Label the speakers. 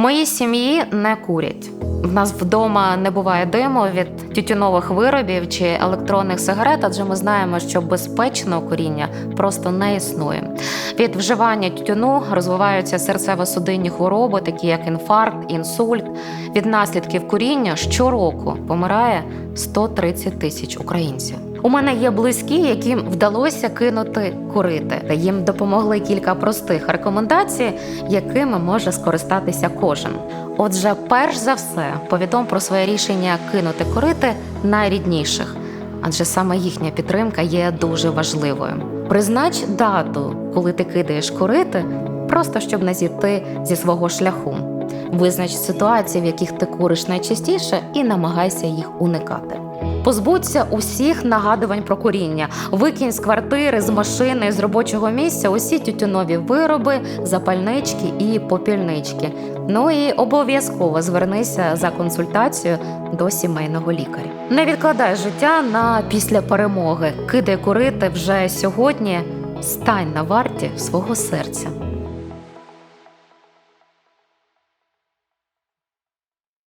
Speaker 1: Моїй сім'ї не курять. В нас вдома не буває диму від тютюнових виробів чи електронних сигарет, адже ми знаємо, що безпечного куріння просто не існує. Від вживання тютюну розвиваються серцево-судинні хвороби, такі як інфаркт, інсульт. Від наслідків куріння щороку помирає 130 тисяч українців. У мене є близькі, яким вдалося кинути курити. Їм допомогли кілька простих рекомендацій, якими може скористатися кожен. Отже, перш за все, повідом про своє рішення кинути курити найрідніших, адже саме їхня підтримка є дуже важливою. Признач дату, коли ти кидаєш курити, просто щоб не зійти зі свого шляху. Визнач ситуації, в яких ти куриш найчастіше, і намагайся їх уникати. Позбудься усіх нагадувань про куріння. Викинь з квартири, з машини, з робочого місця усі тютюнові вироби, запальнички і попільнички. Ну і обов'язково звернися за консультацією до сімейного лікаря. Не відкладай життя на після перемоги. Кидай курити вже сьогодні. Стань на варті свого серця.